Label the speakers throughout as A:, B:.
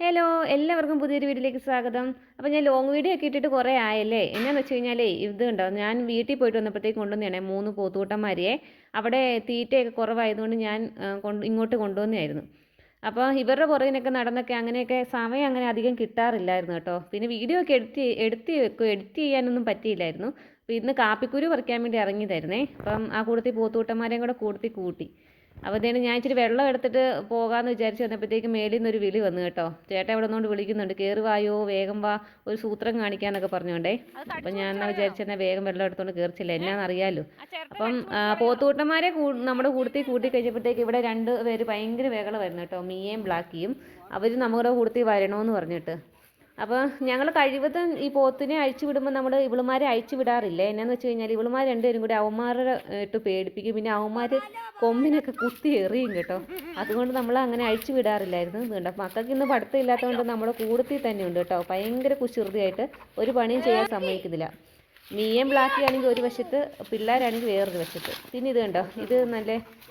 A: Hello എല്ലാവർക്കും പുതിയൊരു വീഡിയോയിലേക്ക് സ്വാഗതം. അപ്പോൾ ഞാൻ ലോങ് വീഡിയോ ഒക്കെ ഇട്ടിട്ട് കുറേ ആയല്ലേ? എന്നാന്ന് വെച്ച് കഴിഞ്ഞാലേ ഇത് ഉണ്ടോ ഞാൻ വീട്ടിൽ പോയിട്ട് വന്നപ്പോഴത്തേക്ക് കൊണ്ടുവന്നതാണ് മൂന്ന് പോത്തുകൂട്ടന്മാരെയെ. അവിടെ തീറ്റയൊക്കെ കുറവായതുകൊണ്ട് ഞാൻ കൊണ്ട് ഇങ്ങോട്ട് കൊണ്ടുവന്നതായിരുന്നു. അപ്പോൾ ഇവരുടെ പുറകിനൊക്കെ നടന്നൊക്കെ അങ്ങനെയൊക്കെ സമയം അങ്ങനെ അധികം കിട്ടാറില്ലായിരുന്നു കേട്ടോ. പിന്നെ വീഡിയോ ഒക്കെ എഡിറ്റ് വെക്കും എഡിറ്റ് ചെയ്യാനൊന്നും പറ്റിയില്ലായിരുന്നു. അപ്പോൾ ഇന്ന് കാപ്പിക്കുരു പറിക്കാൻ വേണ്ടി ഇറങ്ങിയതായിരുന്നേ. അപ്പം ആ കൂട്ടത്തിൽ പോത്തുകൂട്ടന്മാരെയും കൂടെ കൂട്ടത്തിൽ കൂട്ടി. അപ്പോൾ ഇതേണ് ഞാൻ ഇച്ചിരി വെള്ളം എടുത്തിട്ട് പോകാമെന്ന് വിചാരിച്ച് വന്നപ്പോഴത്തേക്കും മേലിൽ നിന്നൊരു വിളി വന്നു കേട്ടോ. ചേട്ടൻ ഇവിടെ നിന്നുകൊണ്ട് വിളിക്കുന്നുണ്ട്. കയറി വായോ വേഗം വാ. ഒരു സൂത്രം കാണിക്കാന്നൊക്കെ പറഞ്ഞുകൊണ്ടേ അപ്പം ഞാൻ എന്നാ തന്നെ വേഗം വെള്ളം എടുത്തുകൊണ്ട് കയറിച്ചില്ല എന്നാണെന്നറിയാലോ അപ്പം പോത്തുകൂട്ടന്മാരെ നമ്മുടെ കൂട്ടത്തിൽ കൂട്ടി കഴിഞ്ഞപ്പോഴത്തേക്ക് ഇവിടെ രണ്ട് പേര് ഭയങ്കര വേഗം വരുന്നു കേട്ടോ. മീയേയും ബ്ലാക്കിയും. അവർ നമ്മുടെ കൂട്ടത്തിൽ വരണമെന്ന് പറഞ്ഞിട്ട്. അപ്പോൾ ഞങ്ങൾ കഴിവതും ഈ പോത്തിനെ അഴിച്ചു വിടുമ്പോൾ നമ്മൾ ഇവളുമാരെ അഴിച്ചു വിടാറില്ല? എന്നാന്ന് വെച്ച് കഴിഞ്ഞാൽ ഇവളുമാർ രണ്ടുപേരും കൂടി അവന്മാരെ ഇട്ട് പേടിപ്പിക്കും. പിന്നെ അവന്മാർ കൊമ്പിനൊക്കെ കുത്തി എറിയും കേട്ടോ. അതുകൊണ്ട് നമ്മൾ അങ്ങനെ അഴിച്ചു വിടാറില്ലായിരുന്നു. വീണ്ടും മക്കൾക്ക് ഇന്ന് പഠിത്തം ഇല്ലാത്തതുകൊണ്ട് നമ്മുടെ കൂടത്തിൽ തന്നെ ഉണ്ട് കേട്ടോ. ഭയങ്കര കുശൃതിയായിട്ട് ഒരു പണിയും ചെയ്യാൻ സമ്മതിക്കുന്നില്ല. മീയം ബ്ലാക്ക് ആണെങ്കിൽ ഒരു വശത്ത് പിള്ളേരാണെങ്കിൽ വേറൊരു വശത്ത്. പിന്നെ ഇത് കണ്ടോ? ഇത് നല്ല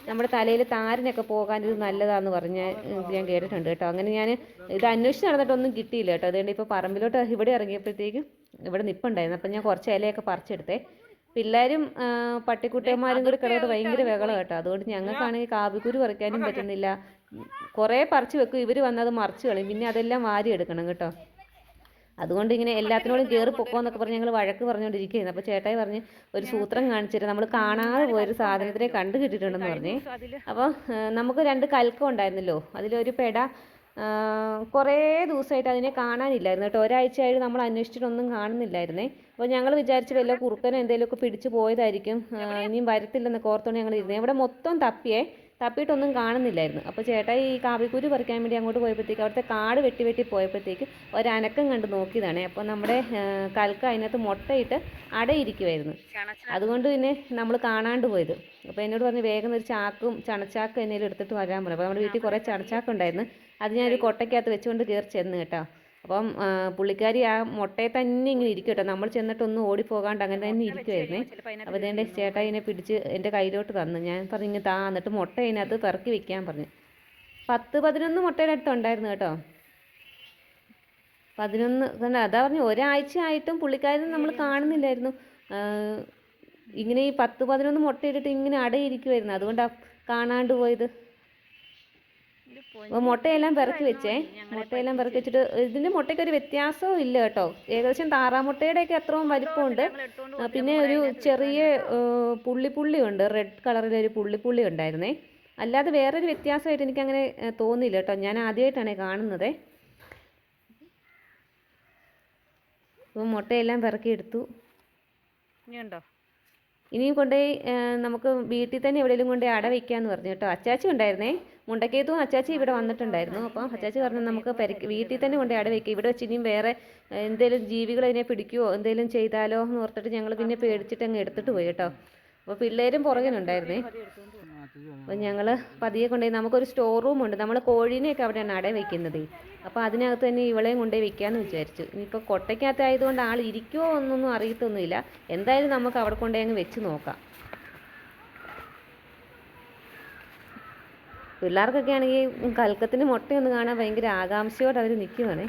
A: നമ്മുടെ തലയിൽ താരനൊക്കെ പോകാൻ ഇത് നല്ലതാന്ന് പറഞ്ഞ് ഞാൻ കേട്ടിട്ടുണ്ട് കേട്ടോ. അങ്ങനെ ഞാൻ ഇത് അന്വേഷിച്ച് നടന്നിട്ടൊന്നും കിട്ടിയില്ല കേട്ടോ. അതുകൊണ്ട് ഇപ്പോൾ പറമ്പിലോട്ട് ഇവിടെ ഇറങ്ങിയപ്പോഴത്തേക്കും ഇവിടെ നിപ്പുണ്ടായിരുന്നു. അപ്പം ഞാൻ കുറച്ച് ഇലയൊക്കെ പറിച്ചെടുത്തെ. പിള്ളേരും പട്ടിക്കുട്ടിയന്മാരും കൂടി കിടന്നിട്ട് ഭയങ്കര ബഹളം കേട്ടോ. അതുകൊണ്ട് ഞങ്ങൾക്കാണെങ്കിൽ കാപ്പിക്കുരു പറിക്കാനും പറ്റുന്നില്ല. കുറേ പറിച്ചു വെക്കും. ഇവർ വന്നത് മറിച്ച് കളയും. പിന്നെ അതെല്ലാം വാരി എടുക്കണം കേട്ടോ. അതുകൊണ്ട് ഇങ്ങനെ എല്ലാത്തിനോടും കയറി പൊക്കോ എന്നൊക്കെ പറഞ്ഞ് ഞങ്ങൾ വഴക്ക് പറഞ്ഞുകൊണ്ടിരിക്കുകയായിരുന്നു അപ്പോൾ ചേട്ടായി പറഞ്ഞ് ഒരു സൂത്രം കാണിച്ചിട്ട് നമ്മൾ കാണാതെ പോയൊരു സാധനത്തിനെ കണ്ടു കിട്ടിയിട്ടുണ്ടെന്ന് പറഞ്ഞു. അപ്പോൾ നമുക്ക് രണ്ട് കൽക്കം ഉണ്ടായിരുന്നല്ലോ. അതിലൊരു പെട കുറേ ദിവസമായിട്ട് അതിനെ കാണാനില്ലായിരുന്നു കേട്ടോ. ഒരാഴ്ചയായിട്ട് നമ്മൾ അന്വേഷിച്ചിട്ടൊന്നും കാണുന്നില്ലായിരുന്നേ. അപ്പോൾ ഞങ്ങൾ വിചാരിച്ചു വല്ല കുറുക്കനോ എന്തെങ്കിലുമൊക്കെ പിടിച്ചു പോയതായിരിക്കും. ഇനിയും വരത്തില്ലെന്നൊക്കെ ഓർത്തോണ്ട് ഞങ്ങൾ ഇരുന്നേ. ഇവിടെ മൊത്തം തപ്പിയേ. തപ്പിയിട്ടൊന്നും കാണുന്നില്ലായിരുന്നു. അപ്പോൾ ചേട്ടായി ഈ കാപ്പിക്കുരു പറിക്കാൻ വേണ്ടി അങ്ങോട്ട് പോയപ്പോഴത്തേക്ക് അവിടുത്തെ കാട് വെട്ടി വെട്ടി പോയപ്പോഴത്തേക്ക് ഒരനക്കം കണ്ട് നോക്കിയതാണ്. അപ്പോൾ നമ്മുടെ കൽക്ക അതിനകത്ത് മുട്ടയിട്ട് അടയിരിക്കുമായിരുന്നു അതുകൊണ്ട് പിന്നെ നമ്മൾ കാണാണ്ട് പോയത്. അപ്പോൾ എന്നോട് പറഞ്ഞ് വേഗം ഒരു ചാക്കും ചണച്ചാക്കും എന്നേലും എടുത്തിട്ട് വരാൻ പറഞ്ഞു. അപ്പോൾ നമ്മുടെ വീട്ടിൽ കുറേ ചണച്ചാക്കുണ്ടായിരുന്നു. അത് ഞാനൊരു കൊട്ടയ്ക്കകത്ത് വെച്ചുകൊണ്ട് കയറി ചെന്ന് കേട്ടോ. അപ്പം പുള്ളിക്കാരി ആ മുട്ടയെ തന്നെ ഇങ്ങനെ ഇരിക്കും കേട്ടോ. നമ്മൾ ചെന്നിട്ടൊന്നും ഓടിപ്പോകാണ്ട് അങ്ങനെ തന്നെ ഇരിക്കുമായിരുന്നേ അപ്പോൾ ഇതിന്റെ ചേട്ടാ ഇതിനെ പിടിച്ച് എന്റെ കയ്യിലോട്ട് തന്നു. ഞാൻ പറഞ്ഞു ഇങ്ങനെ താ. എന്നിട്ട് മുട്ട അതിനകത്ത് പെറുക്കി വെക്കാൻ പറഞ്ഞു. പത്ത് പതിനൊന്ന് മുട്ടയുടെ അടുത്ത് ഉണ്ടായിരുന്നു കേട്ടോ. പതിനൊന്ന് തന്നെ അതാ പറഞ്ഞു ഒരാഴ്ച ആയിട്ടും പുള്ളിക്കാരനെ നമ്മൾ കാണുന്നില്ലായിരുന്നു. ഇങ്ങനെ ഈ പത്ത് പതിനൊന്ന് മുട്ടയിട്ടിട്ട് ഇങ്ങനെ അടയിരിക്കുമായിരുന്നു അതുകൊണ്ടാണ് കാണാണ്ട് പോയത്. അപ്പോൾ മുട്ടയെല്ലാം പെറുക്കി വെച്ചേ. മുട്ടയെല്ലാം പെറുക്കി വെച്ചിട്ട് ഇതിന്റെ മുട്ടയ്ക്ക് ഒരു വ്യത്യാസവും ഇല്ല കേട്ടോ. ഏകദേശം താറാമുട്ടയുടെയൊക്കെ അത്രയും വലിപ്പമുണ്ട്. പിന്നെ ഒരു ചെറിയ പുള്ളിപ്പുള്ളി പുള്ളി പുള്ളി ഉണ്ട് റെഡ് കളറിലൊരു പുള്ളി പുള്ളി ഉണ്ടായിരുന്നേ. അല്ലാതെ വേറൊരു വ്യത്യാസമായിട്ട് എനിക്കങ്ങനെ തോന്നിയില്ല കേട്ടോ. ഞാൻ ആദ്യമായിട്ടാണ് കാണുന്നത്. അപ്പോൾ മുട്ടയെല്ലാം പെറുക്കി എടുത്തു.
B: ഇനിയുണ്ടോ?
A: ഇനിയും കൊണ്ടുപോയി നമുക്ക് വീട്ടിൽ തന്നെ എവിടെയെങ്കിലും കൊണ്ടുപോയി അട വയ്ക്കാമെന്ന് പറഞ്ഞു കേട്ടോ. അച്ചാച്ചി ഉണ്ടായിരുന്നേ. മുണ്ടക്കേത്തും അച്ചാച്ചി ഇവിടെ വന്നിട്ടുണ്ടായിരുന്നു. അപ്പോൾ അച്ചാച്ചി പറഞ്ഞു നമുക്ക് പെരക്ക് വീട്ടിൽ തന്നെ കൊണ്ടുപോയി അട വയ്ക്കുക ഇവിടെ വെച്ച് ഇനിയും വേറെ എന്തെങ്കിലും ജീവികൾ അതിനെ പിടിക്കുവോ? എന്തെങ്കിലും ചെയ്താലോ എന്ന് ഓർത്തിട്ട് ഞങ്ങൾ പിന്നെ പേടിച്ചിട്ട് അങ്ങ് എടുത്തിട്ട് പോയി കേട്ടോ. അപ്പോൾ പിള്ളേരും പുറകിനുണ്ടായിരുന്നേ അപ്പോൾ ഞങ്ങൾ പതിയെ കൊണ്ടുപോയി നമുക്കൊരു സ്റ്റോർ റൂം ഉണ്ട്. നമ്മൾ കോഴീനെയൊക്കെ അവിടെയാണ് അട വെക്കുന്നത്. അപ്പോൾ അതിനകത്ത് തന്നെ ഇവളെയും കൊണ്ടുപോയി വെക്കാമെന്ന് വിചാരിച്ചു. ഇനിയിപ്പോൾ കൊട്ടയ്ക്കകത്ത് ആയതുകൊണ്ട് ആൾ ഇരിക്കുമോ എന്നൊന്നും അറിയത്തൊന്നുമില്ല. എന്തായാലും നമുക്ക് അവിടെ കൊണ്ടുപോയി അങ്ങ് വെച്ച് നോക്കാം. പിള്ളേർക്കൊക്കെ ആണെങ്കിൽ കൽക്കത്തിന് മുട്ടയൊന്ന് കാണാൻ ഭയങ്കര ആകാംക്ഷയോടെ അവർ നിൽക്കുവാണേ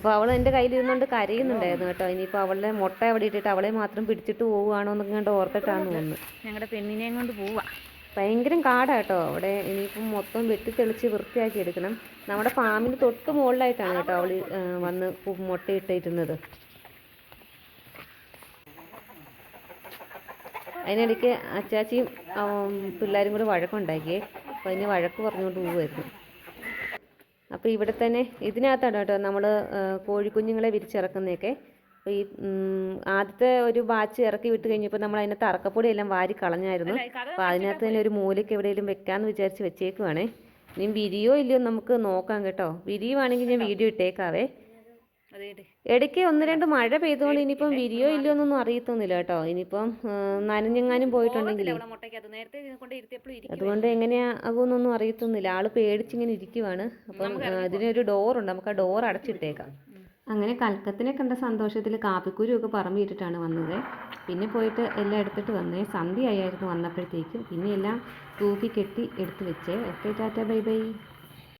A: അപ്പോൾ അവൾ എന്റെ കയ്യിലിരുന്നുകൊണ്ട് കരയുന്നുണ്ടായിരുന്നു കേട്ടോ. ഇനിയിപ്പോൾ അവളുടെ മുട്ട അവിടെ ഇട്ടിട്ട് അവളെ മാത്രം പിടിച്ചിട്ട് പോവുകയാണോ എന്നൊക്കെ കണ്ട് ഓർത്തിട്ടാണ് തോന്നുന്നു.
B: ഞങ്ങളുടെ പെണ്ണിനെയും കൊണ്ട് പോവാ.
A: ഭയങ്കരം കാടാ കേട്ടോ. അവിടെ ഇനിയിപ്പം മൊത്തം വെട്ടി തെളിച്ച് വൃത്തിയാക്കി എടുക്കണം. നമ്മുടെ ഫാമിന് തൊട്ട് മുകളിലായിട്ടാണ് കേട്ടോ അവൾ വന്ന് മുട്ടയിട്ടിരുന്നത് അതിനിടയ്ക്ക് അച്ചാച്ചിയും പിള്ളേരും കൂടെ വഴക്കുണ്ടാക്കിയേ. അപ്പോൾ അതിന് വഴക്ക് പറഞ്ഞുകൊണ്ട് പോവുമായിരുന്നു അപ്പോൾ ഇവിടെ തന്നെ ഇതിനകത്താണ് കേട്ടോ നമ്മൾ കോഴിക്കുഞ്ഞുങ്ങളെ വിരിച്ചിറക്കുന്നതൊക്കെ. അപ്പോൾ ഈ ആദ്യത്തെ ഒരു ബാച്ച് ഇറക്കി വിട്ട് കഴിഞ്ഞപ്പോൾ നമ്മൾ അതിനകത്ത് അറക്കപ്പൊടി എല്ലാം വാരി കളഞ്ഞായിരുന്നു അപ്പോൾ അതിനകത്ത് തന്നെ ഒരു മൂലയ്ക്ക് എവിടെയെങ്കിലും വെക്കാമെന്ന് വിചാരിച്ച് വെച്ചേക്കുവാണേ. ഇനി വിരിയോ ഇല്ലയോ നമുക്ക് നോക്കാം കേട്ടോ. വിരിയുവാണെങ്കിൽ ഞാൻ വീഡിയോ ഇട്ടേക്കാവേ. ഇടയ്ക്ക് ഒന്ന് രണ്ട് മഴ പെയ്തുകൊണ്ട് ഇനിയിപ്പം വിരിയോ ഇല്ലയോ എന്നൊന്നും അറിയത്തൊന്നുമില്ല കേട്ടോ. ഇനിയിപ്പം നനഞ്ഞെങ്ങാനും പോയിട്ടുണ്ടെങ്കിൽ അതുകൊണ്ട് എങ്ങനെയാ ആകുമെന്നൊന്നും അറിയത്തൊന്നുമില്ല. ആൾ പേടിച്ചിങ്ങനെ ഇരിക്കുവാണ്. അപ്പം അതിനൊരു ഇതിനൊരു ഡോറുണ്ട് നമുക്ക് ആ ഡോർ അടച്ചിട്ടേക്കാം. അങ്ങനെ കൽക്കത്തിനെ കണ്ട സന്തോഷത്തിൽ കാപ്പിക്കുരുവൊക്കെ പറമ്പിട്ടിട്ടാണ് വന്നത്. പിന്നെ പോയിട്ട് എല്ലാം എടുത്തിട്ട് വന്നേ. സന്ധ്യയായിരുന്നു വന്നപ്പോഴത്തേക്കും. പിന്നെ എല്ലാം തൂക്കി കെട്ടി എടുത്തു വെച്ചേ. Okay tata bye bye.